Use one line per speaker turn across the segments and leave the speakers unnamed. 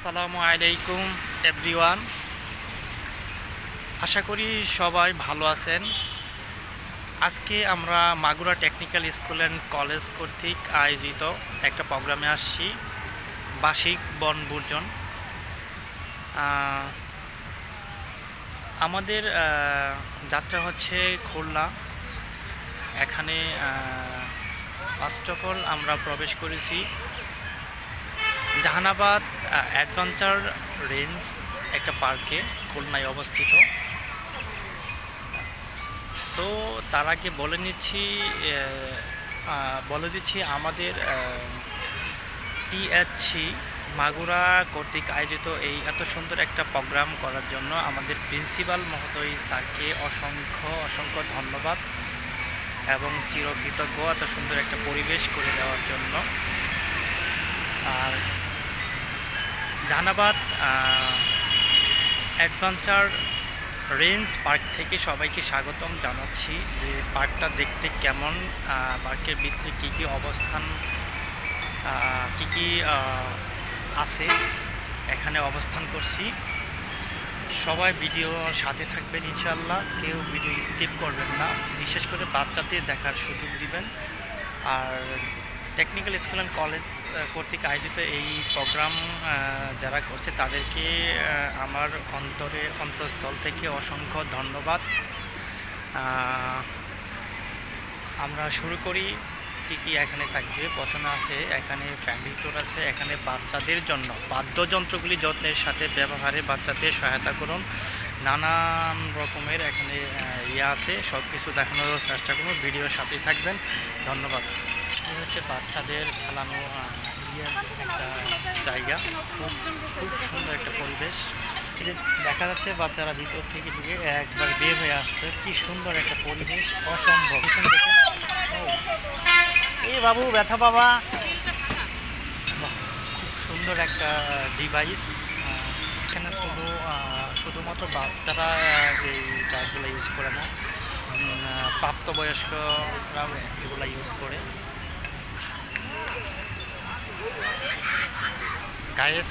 আসসালামু আলাইকুম এভরিওয়ান আশা করি সবাই ভালো আছেন। আজকে আমরা Magura technical school and college কর্তৃক আয়োজিত একটা প্রোগ্রামে আসছি, বার্ষিক বনভোজন আমাদের যাত্রা হচ্ছে খুলনা। এখানে ফার্স্ট অফ অল আমরা প্রবেশ করেছি। জাহানাবাদ অ্যাডভেঞ্চার রেঞ্জ একটা পার্কে খুলনায় অবস্থিত। সো তার আগে বলে নিচ্ছি বলে দিচ্ছি আমাদের টিএসসি মাগুরা কর্তৃক আয়োজিত এই এত সুন্দর একটা প্রোগ্রাম করার জন্য আমাদের প্রিন্সিপাল মহোদয় স্যারকে অসংখ্য অসংখ্য ধন্যবাদ এবং চিরকৃতজ্ঞ এত সুন্দর একটা পরিবেশ করে দেওয়ার জন্য। আর জাহানাবাদ অ্যাডভেঞ্চার রেঞ্জ পার্ক থেকে সবাইকে স্বাগতম জানাচ্ছি। যে পার্কটা দেখতে কেমন পার্কের ভিতরে কী কী অবস্থান কী কী আছে, এখানে অবস্থান করছি। সবাই ভিডিও সাথে থাকবেন ইনশাল্লাহ কেউ ভিডিও স্কিপ করবেন না। বিশেষ করে বাচ্চাদের দেখার সুযোগ দিবেন। আর টেকনিক্যাল স্কুল অ্যান্ড কলেজ কর্তৃক আয়োজিত এই প্রোগ্রাম যারা করছে তাদেরকে আমার অন্তরে অন্তঃস্থল থেকে অসংখ্য ধন্যবাদ। আমরা শুরু করি কী কী এখানে থাকবে। প্রথমে আছে, এখানে ফ্যামিলি ট্যুর আছে, এখানে বাচ্চাদের জন্য বাদ্যযন্ত্রগুলি যত্নের সাথে ব্যবহারে বাচ্চাদের সহায়তা করুন। নানান রকমের এখানে ইয়ে আছে সব কিছু দেখানোর চেষ্টা করুন। ভিডিওর সাথেই থাকবেন। ধন্যবাদ। এই হচ্ছে বাচ্চাদের খেলানো একটা জায়গা, খুব খুব সুন্দর একটা পরিবেশ। দেখা যাচ্ছে বাচ্চারা ভিতর থেকে ঢুকে একবার বের হয়ে আসছে। কি সুন্দর একটা পরিবেশ, অসম্ভব। এই বাবু, ব্যথা বাবা খুব সুন্দর একটা ডিভাইস এখানে শুধু শুধুমাত্র বাচ্চারা এই গাড়িগুলো ইউজ করে না প্রাপ্তবয়স্করাও এগুলো ইউজ করে। গায়েস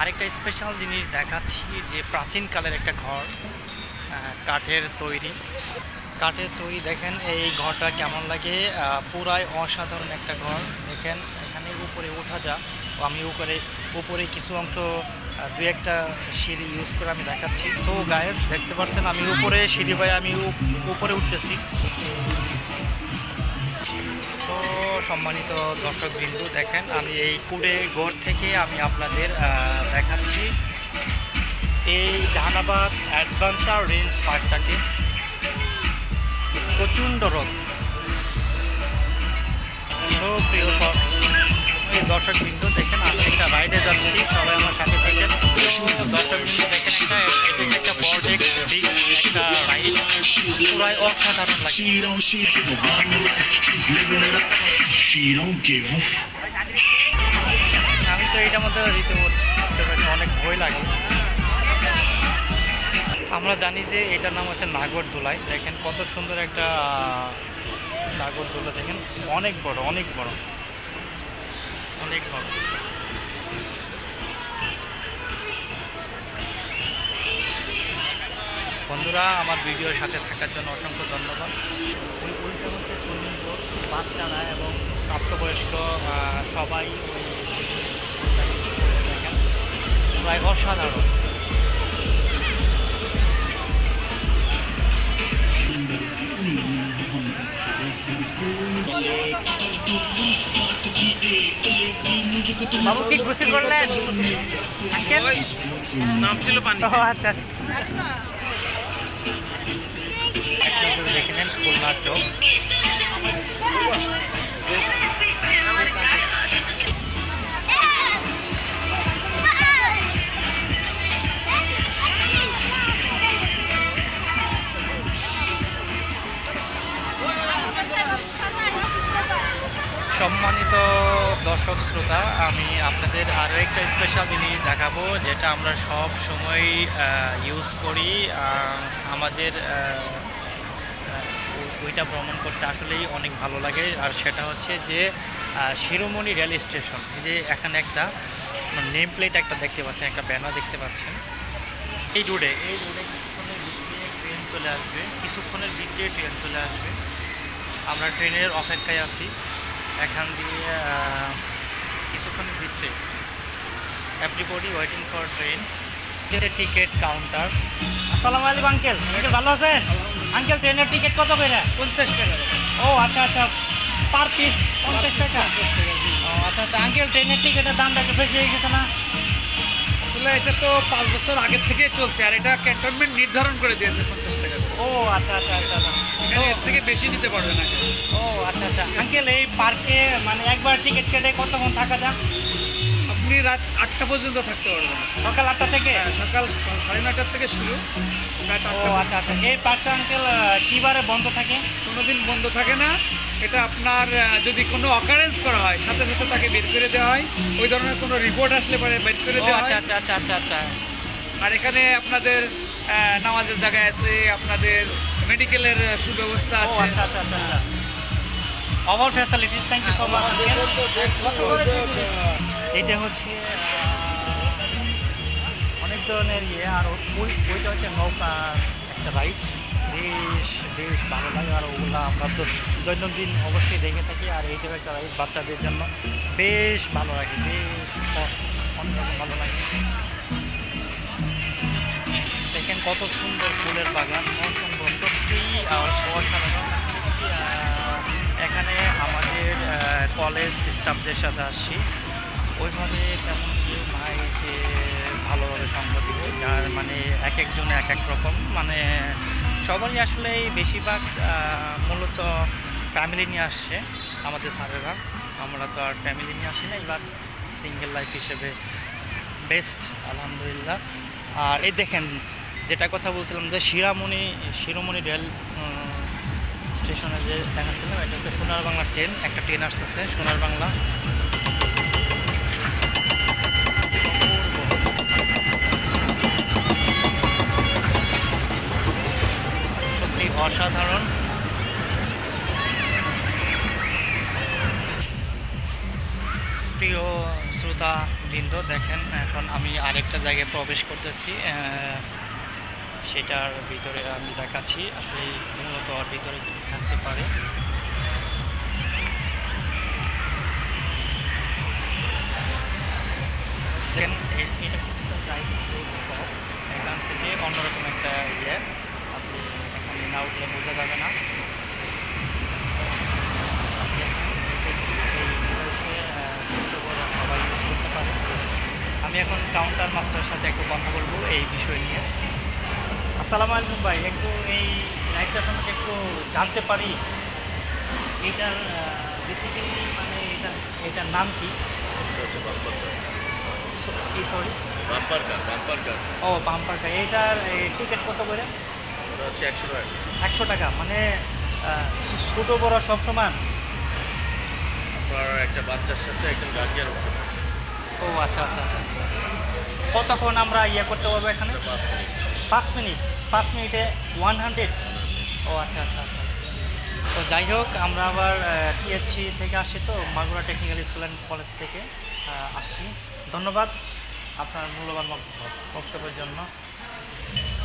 আরেকটা স্পেশাল জিনিস দেখাচ্ছি যে প্রাচীনকালের একটা ঘর কাঠের তৈরি। কাঠের তৈরি দেখেন, এই ঘরটা কেমন লাগে? পুরাই অসাধারণ একটা ঘর। দেখেন, এখানে উপরে ওঠা যা। আমি উপরে উপরে কিছু অংশ দুই একটা সিঁড়ি ইউজ করে আমি দেখাচ্ছি। সো গায়েস দেখতে পাচ্ছেন, আমি উপরে, সিঁড়ি বাই আমি উপরে উঠতেছি। সম্মানিত দর্শক বিন্দু দেখেন আমি এই কুড়ে গড় থেকে আমি আপনাদের দেখাচ্ছি এই জাহানাবাদ অ্যাডভেঞ্চার রেঞ্জ পার্কটাকে। প্রচণ্ড রোদ। সো প্রিয় সব এই দর্শক বিন্দু দেখেন আমি একটা রাইডে যাচ্ছি সবাই আমার সাথে থাকেন। দর্শক বিন্দু দেখেন একটা এটা একটা বর্ডেক্স রিক্স একটা রাইড পুরাই অসাধারণ লাগে। আমি তো এটার মধ্যে রীতিমতো অনেক ভয় লাগে। আমরা জানি যে এটার নাম হচ্ছে নাগরদোলাই দেখেন কত সুন্দর একটা নাগরদোলা দেখেন। অনেক বড় অনেক বড়। অনেক বড় বন্ধুরা, আমার ভিডিওর সাথে থাকার জন্য অসংখ্য ধন্যবাদ। ওই ওইটা হচ্ছে সুইমিং বাচ্চারা এবং প্রাপ্তবয়স্ক সবাই ওই প্রায় অসাধারণ। বাবু কি গোসল করলেন? আঙ্কেল?
নাম ছিল পানি
ও আচ্ছা আচ্ছা। দেখে নেন খুলনার চোখ দর্শক শ্রোতা, আমি আপনাদের আরও একটা স্পেশাল জিনিস দেখাবো, যেটা আমরা সব সময় ইউজ করি। আমাদের ওইটা ভ্রমণ করতে আসলেই অনেক ভালো লাগে। আর সেটা হচ্ছে যে শিরোমণি রেল স্টেশন, এই যে এখানে একটা নেম প্লেট একটা দেখতে পাচ্ছেন, একটা ব্যানার দেখতে পাচ্ছেন। এই রোডে এই রোডে কিছুক্ষণের ভিতরে ট্রেন চলে আসবে, কিছুক্ষণের ভিতরে ট্রেন চলে আসবে। আমরা ট্রেনের অপেক্ষায় আছি। এখান দিয়ে কিছুক্ষণের ভিতরে everybody waiting for train ticket counter আসসালামু আলাইকুম আঙ্কেল আঙ্কেল ভালো আছেন? আঙ্কেল ট্রেনের টিকিট কত করে?
পঞ্চাশ টাকা।
ও আচ্ছা আচ্ছা। পার পিস পঞ্চাশ টাকা। ও আচ্ছা আচ্ছা। আঙ্কেল ট্রেনের টিকিটের দামটা একটু বেশি হয়ে গেছে না?
আসলে এটা তো পাঁচ বছর আগে থেকে চলছে আর এটা ক্যান্টনমেন্ট নির্ধারণ করে দিয়েছে পঞ্চাশ।
ও আচ্ছা আচ্ছা আচ্ছা আচ্ছা।
এখানে এর থেকে বেশি নিতে পারবে না
ও আচ্ছা আচ্ছা। আঙ্কেল এই পার্কে মানে একবার টিকিট কেটে কতক্ষণ থাকা যাক
আপনি রাত আটটা পর্যন্ত থাকতে পারবেন।
সকাল আটটা থেকে?
হ্যাঁ, সকাল সাড়ে নটার থেকে শুরু।
ও আচ্ছা আচ্ছা। এই পার্কটা আঙ্কেল কী বারে বন্ধ থাকে?
কোনোদিন বন্ধ থাকে না। এটা আপনার যদি কোনো অকারেন্স করা হয় সাথে সাথে তাকে বের করে দেওয়া হয়। ওই ধরনের কোনো রিপোর্ট আসলে পরে বের করে দেওয়া
আচ্ছা
হয়।
আচ্ছা আচ্ছা আচ্ছা আচ্ছা।
আর এখানে আপনাদের নামাজের জায়গায় আছে আপনাদের মেডিকেলের সুব্যবস্থা আছে।
আচ্ছা facilities thank you so much এটা হচ্ছে অনেক ধরনের ইয়ে আর ওই ওইটা হচ্ছে নৌকা একটা রাইড বেশ বেশ ভালো লাগে আর ওগুলো আমরা তো দৈনন্দিন অবশ্যই দেখে থাকি আর এইটাও একটা রাইড বাচ্চাদের জন্য। বেশ ভালো লাগে বেশ অন্যরকম ভালো লাগে। কত সুন্দর ফুলের বাগান অসম্ভব সত্যিই আর অসাধারণ এখানে আমাদের কলেজ স্টাফদের সাথে আসছি। ওইভাবে তেমন কেউ নাই যে ভালোভাবে সঙ্গ দিব। যার মানে এক একজন এক এক রকম। মানে সবারই আসলে বেশিরভাগ মূলত ফ্যামিলি নিয়ে আসছে আমাদের স্যারেরা। আমরা তো আর ফ্যামিলি নিয়ে আসি না এবার সিঙ্গেল লাইফ হিসেবে বেস্ট আলহামদুলিল্লাহ। আর এই দেখেন যেটা কথা বলছিলাম যে শিরামণি, শিরোমণি রেল স্টেশনে যে দেখাচ্ছিলাম এটা হচ্ছে সোনার বাংলা ট্রেন। একটা ট্রেন আসতেছে সোনার বাংলা। অসাধারণ। প্রিয় শ্রোতা বৃন্দ দেখেন, এখন আমি আরেকটা জায়গায় প্রবেশ করতেছি সেটার ভিতরে আমি দেখাচ্ছি। আসলে মূলত ওর ভিতরে থাকতে পারে। দেখেন এ- এটা এখান থেকে অন্যরকম একটা ইয়ে। আপনি এখানে না উঠলে বোঝা যাবে না। আমি এখন কাউন্টার মাস্টারের সাথে একটু কথা বলব এই বিষয় নিয়ে। আসসালামু আলাইকুম ভাই। একটু এই লাইটটা সম্পর্কে একটু জানতে পারি। এটার বেসিক্যালি মানে এটা এটার নাম কি? Sorry
bumper car bumper car
ও বাম্পারটা এইটার টিকিট কত করে?
ওটা হচ্ছে একশো টাকা।
একশো টাকা। মানে ছোটো বড় সব সমান?
আপনার একটা বাচ্চার সাথে একজন গার্জিয়ান
ও আচ্ছা আচ্ছা আচ্ছা। কতক্ষণ আমরা ইয়ে করতে পারব এখানে?
পাঁচ মিনিট।
পাঁচ মিনিট। পাঁচ মিনিটে ওয়ান হান্ড্রেড ও আচ্ছা আচ্ছা আচ্ছা। তো যাই হোক আমরা আবার টিএসসি থেকে আসছি তো Magura technical school and college থেকে আসছি। ধন্যবাদ আপনার মূল্যবান বক্তব্যের জন্য।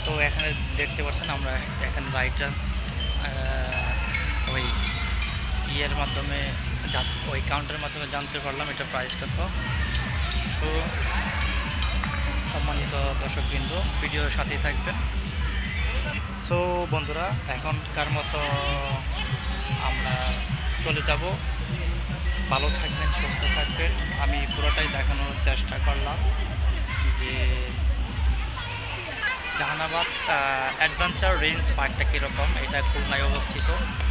তো এখানে দেখতে পাচ্ছেন আমরা এখানে রাইটার ওই ইয়ের মাধ্যমে ওই কাউন্টারের মাধ্যমে জানতে পারলাম এটা প্রাইস কত। তো সম্মানিত দর্শকবৃন্দ ভিডিওর সাথেই থাকবেন। সো বন্ধুরা, এখনকার মতো আমরা চলে যাব। ভালো থাকবেন, সুস্থ থাকবেন। আমি পুরোটাই দেখানোর চেষ্টা করলাম যে জাহানাবাদ অ্যাডভেঞ্চার রেঞ্জ পার্কটা কীরকম, এটা খুলনায় অবস্থিত।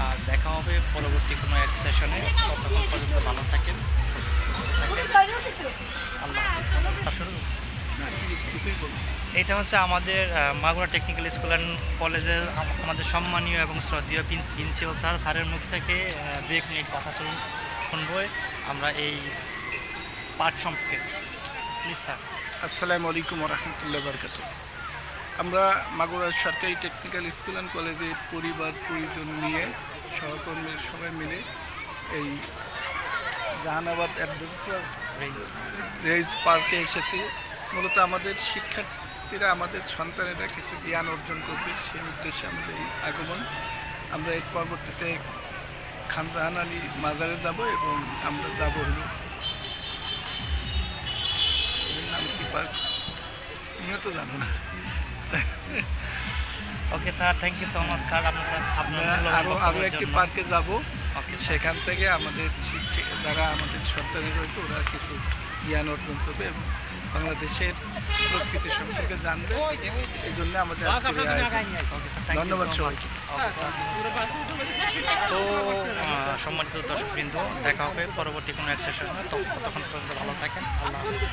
আর দেখা হবে পরবর্তী কোনো এক সেশনে ততক্ষণ পর্যন্ত ভালো থাকেন, সুস্থ থাকেন। এটা হচ্ছে আমাদের মাগুরা টেকনিক্যাল স্কুল অ্যান্ড কলেজের আমাদের সম্মানীয় এবং শ্রদ্ধীয় প্রিন্সিপাল স্যার স্যারের মুখ থেকে দু এক মিনিট কথা শুন শুনব আমরা এই পাঠ সম্পর্কে। প্লিজ স্যার
আসসালামু আলাইকুম রহমতুল্লাহ বরকাত আমরা মাগুরা সরকারি টেকনিক্যাল স্কুল অ্যান্ড কলেজের পরিবার পরিজন নিয়ে সহকর্মীর সবাই মিলে এই জাহানাবাদ অ্যাডভেঞ্চার
রেঞ্জ
পার্কে এসেছি। মূলত আমাদের শিক্ষার্থীরা আমাদের সন্তানেরা কিছু জ্ঞান অর্জন করবে সেই উদ্দেশ্যে আমাদের এই আগমন। আমরা এর পরবর্তীতে খানজাহান আলী মাজারে যাব এবং আমরা যাব হলো এর পার্ক। জানো না।
Okay sir thank you so much sir. আপনার
আরও আরও একটি পার্কে যাব। সেখান থেকে আমাদের শিক্ষা যারা আমাদের সন্তানের রয়েছে ওরা কিছু জ্ঞান অর্জন করবে এবং বাংলাদেশের সংস্কৃতি সম্পর্কে জানবে। এই জন্য আমাদের ধন্যবাদ সবাইকে।
তো সম্মানিত দর্শকবৃন্দ দেখা হবে পরবর্তী কোনো এক সেশনে তখন তখন পর্যন্ত ভালো থাকেন। আল্লাহ হাফিজ।